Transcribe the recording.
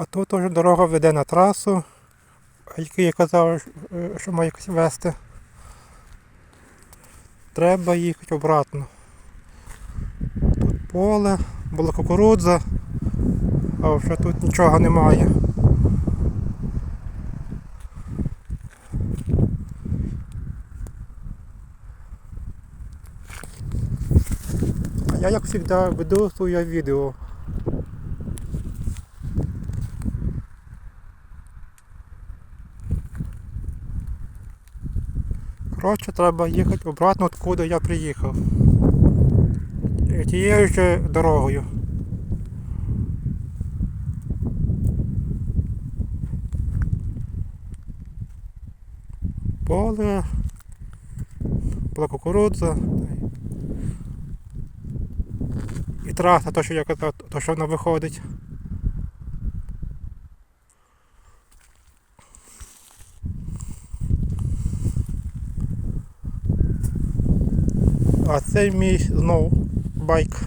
А тут уже дорога веде на трасу, яку я казав, е, що має якось вести. Треба їхати обратно. Тут поле, була кукурудза, а вже тут нічого немає. А я, як завжди, веду своє відео. Коротше, треба їхати обратно, откуда я приїхав. Тією ж дорогою. Поле, була кукурудза. І траса, то, що я казав, то, що вона виходить. А цей мій знов байк.